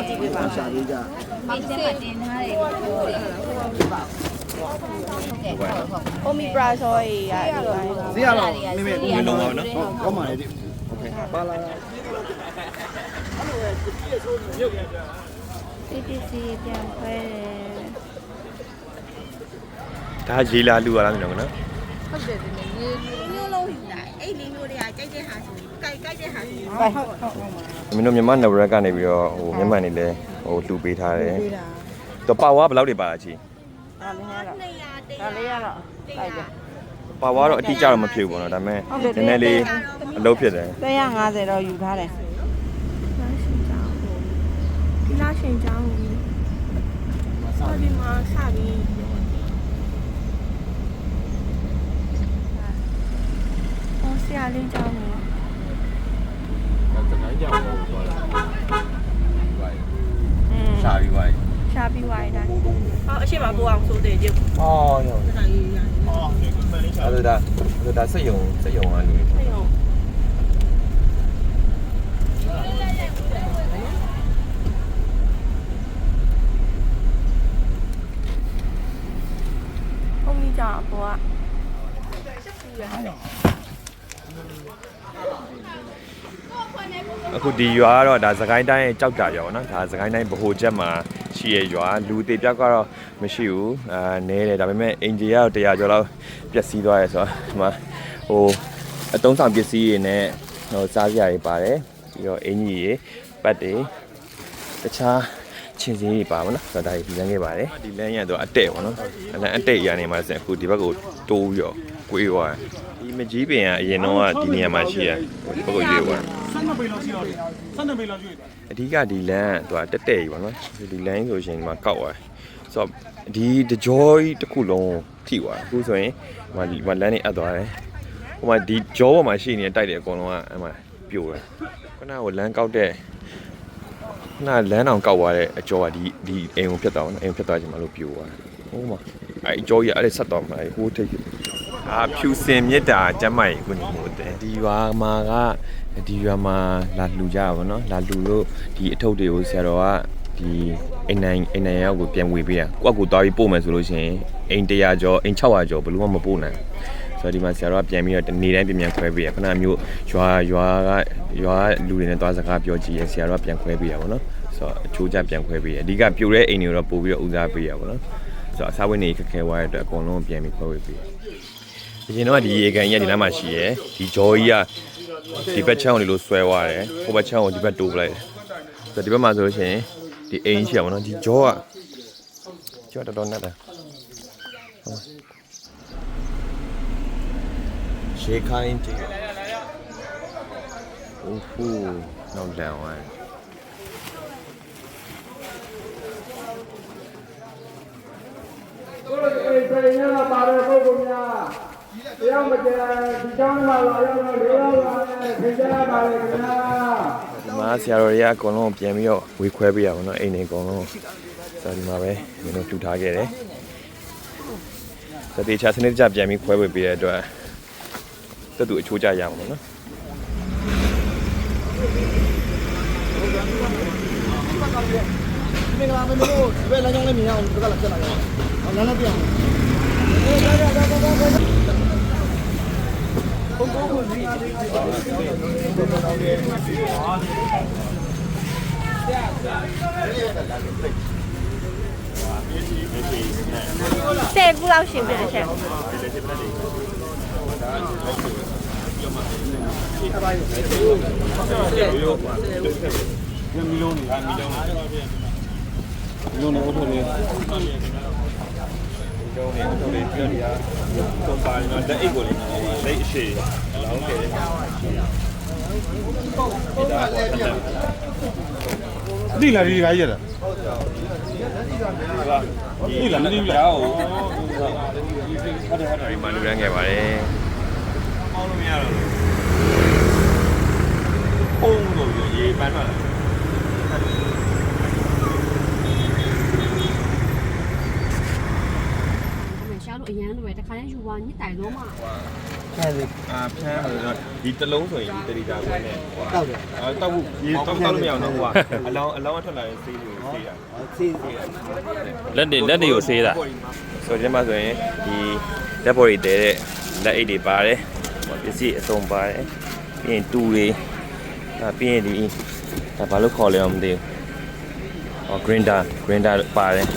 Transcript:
ဆေးလေးကြည့်ပေးပါ ရှာပေးကြ မိတ်ဆက်တင်ထားတယ်ပြောတယ်ဟုတ်ကဲ့ဟုတ်ဟုတ် အိုမီပရာဆောကြီးရဒီပါ ဈေးရတော့မိမိကိုလုံးပါနော်ဟုတ်ကောင်းပါလေဒီโอเคပါလာ စီပီစီပြန်ခွဲတယ် ဒါရေလာလူရလားမသိဘူးနော် ဟုတ်တယ်ဒီနေ့မျိုးလုံးယူတာအဲ့လေးမျိုးတွေကကြိုက်တဲ့ဟာဆိုရင် ကြိုက်ကြိုက်တဲ့ဟာဆိုရင်ဟုတ်ဟုတ်ဟုတ်ဟုတ်မင်းတို့မြန်မာနဘရက်ကနေပြီးတော့ဟိုမြန်မာနေလဲဟိုလှူပေးထားတယ်ပေးတာတော့ပါဝါဘယ်လောက်တွေပါလားချီဒါလေးရတော့200ဒါလေးရတော့တိုက်တယ်ပါဝါတော့အတိအကျတော့မဖြစ်ဘူးပေါ့နော်ဒါပေမဲ့ဟုတ်တယ်နည်းနည်းလေးအလုပ်ဖြစ်တယ်350တော့ယူထားတယ်ဒီလားရှင်ကြောင်းကိုဆော်ဒီမှာစပြီးဟောဆရာလေးကြောင်းကို อืม ရှာပြီးပါ ရှာပြီးဝိုင်းတိုင်း ဟောအရှိမကိုအောင်ဆိုတဲ့ရုပ်အော်ရောဒါကြီးရအဲ့ဒါအဲ့ဒါစက်ယုံစက်ယုံကလူအဲ့ရောဘုံကြီးကြောင်အပေါ်ကအခုဒီရွာကတော့ဒါစကိုင်းတိုင်းရဲ့ကြောက်တာရွာပေါ့နော်ဒါစကိုင်းတိုင်းဗဟိုချက်မှာ ရှိရဲ့ရွာလူသေးပြောက်ကတော့မရှိဘူးအာနဲတယ်ဒါပေမဲ့အင်ဂျီကတော့100ကျော်လောက်ပျက်စီးသွားရဲဆိုတော့ဒီမှာဟိုအတုံးဆောင်ပစ္စည်းတွေနဲ့ဟိုစားစရာတွေပါတယ်ပြီးတော့အင်ကြီးတွေပတ်တွေတခြားချင်းစည်းတွေပါပါနော်ဆိုတော့ဒါကြီးဒီလမ်းခဲ့ပါတယ်ဒီလမ်းရတော့အတဲ့ပေါ့နော်အလမ်းအတဲ့ရနေမှာဆိုအခုဒီဘက်ကိုတိုးပြီးတော့ ကွေးသွားဒီမကြီးပင်ကအရင်တော့ကဒီနေရာမှာရှိရဒီဘက်ကိုရွေးသွား12ပေလောက်ရှိတော့တယ်12ပေလောက်ရွေ့တယ်အဓိကဒီလမ်းကသူကတက်တက်ကြီးပေါ့နော်ဒီလမ်းဆိုရှင်ဒီမှာကောက်သွားဆိုတော့ဒီတကြောကြီးတစ်ခုလုံးထိသွားအခုဆိုရင်ဟိုမှာဒီမှာလမ်းနေအပ်သွားတယ်ဟိုမှာဒီကြောပေါ်မှာရှိနေတဲ့တိုက်တယ်အကုန်လုံးကအဲ့မှာပြိုတယ်ခုနကလမ်းကောက်တဲ့ခုနလမ်းတောင်ကောက်သွားတဲ့အကြောကဒီဒီအိမ်ကိုဖြတ်သွားအောင်အိမ်ကိုဖြတ်သွားခြင်းမလို့ပြိုသွားတယ်ဟိုမှာအဲ့အကြောကြီးအဲ့ဒါဆက်သွားမှာဟိုထိတ် အာဖြူစင်မြစ်တာကျမ်းမိုင်ခုနေမို့တဲ့ဒီရွာမှာကဒီရွာမှာလာလှူကြတာဗောနော်လာလှူလို့ဒီအထုပ်တွေကိုဆရာတော်ကဒီအိမ်နိုင်အိမ်နိုင်ရောက်ကိုပြန်ဝေပေးရကိုယ့်အကူသွားပြီးပို့မယ်ဆိုလို့ရှိရင်အိမ်100ကျော်အိမ်600ကျော်ဘယ်လို့မှမပို့နိုင်ဆိုတော့ဒီမှာဆရာတော်ကပြန်ပြီးတော့နေတိုင်းပြန်ပြန်ခွဲပေးရခဏမျိုးရွာရွာကရွာကလူတွေနဲ့သွားစကားပြောကြည့်ရဆရာတော်ကပြန်ခွဲပေးရဗောနော်ဆိုတော့အချိုးကျပြန်ခွဲပေးရအဓိကပြိုတဲ့အိမ်တွေကိုတော့ပို့ပြီးတော့ဦးစားပေးရဗောနော်ဆိုတော့အစားဝတ်နေခက်ခဲသွားတဲ့အတွက်အကုန်လုံးပြန်ပြီးခွဲဝေပေးရ အရင်တော့ဒီရေကန်ကြီးကဒီနားမှာရှိရယ်ဒီဂျော်ကြီးကဒီဘက်ချမ်းကိုဒီလိုဆွဲသွားတယ်ဟိုဘက်ချမ်းကိုဒီဘက်တိုးပလိုက်တယ်ဆိုတော့ဒီဘက်မှာဆိုလို့ရှိရင်ဒီအိမ်ရှိရပါတော့ဒီဂျော်ကဂျော်တော်တော်နက်တယ်ရှေးခိုင်းတီအိုးဟူနောက်လန်ဝိုင်းကိုယ်အိမ်ပြည်ညမှာပါတဲ့ပုဂ္ဂိုလ်များ တရားမကျန်ဒီကြောင်းမှာလာရောက်တော့လေးရောက်ပါနဲ့ခင်ဗျားပါလေခင်ဗျာဒီမှာဆရာတော်တွေကအကုန်လုံးပြန်ပြီးတော့ဝေခွဲပေးရပါတော့အိမ်တွေအကုန်လုံးဆိုတော့ဒီမှာပဲမင်းတို့တူထားခဲ့တယ်ဆိုတော့တေချာစနစ်တကျပြန်ပြီးခွဲဝေပေးတဲ့အတွက်တက်သူအချိုးကျရအောင်ပေါ့နော်မင်္ဂလာမင်းတို့ဒီဘက်လမ်းကြောင်းလေးမြင်အောင်ဒီဘက်ကလာဆက်လာရအောင်လမ်းလည်းပြအောင် ဆယ်ခုလောက်ရှင်ပြတဲ့ချက်မီလုံးနေဟာမီလုံးမီလုံးနေအုပ်ထုပ် လေးကျောင်းနေတော့လေပြောရတော့ပါနေတော့လက်အိတ်ကိုလေလက်အရှိလောင်းခဲ့တယ်တိလာဒီကကြီးရတာတိလာနေပြီလားဒီမှာလူရန်ခဲ့ပါတယ် အောင်းလို့မရတော့ပုံလို့ရေပန်းတော့ ရှားလို့အရန်လိုပဲတတခါလဲယူသွားညစ်တိုင်လုံးမှာဆန်လေးအာဖျန်းလို့တော့ဒီတစ်လုံးဆိုရင်ဒီတရီတာခွဲနဲ့တောက်တယ်အာတောက်ဖို့ရေတောက်တောက်လို့မရအောင်တော့ဟိုကအလောင်းအလောင်းအထွက်လာတဲ့ဆေးလို့ဆေးတာစီးလက်တွေလက်တွေကိုဆေးတာဆိုဒီမှာဆိုရင်ဒီလက်ဘော်တွေတဲတဲ့လက်အိတ်တွေပါတယ်ဟိုပစ္စည်းအစုံပါတယ်ပြီးရင်တူတွေဒါပြီးရင်ဒီဒါဘာလို့ခေါ်လဲမသိဘူးဟော grinder grinder ပါတယ်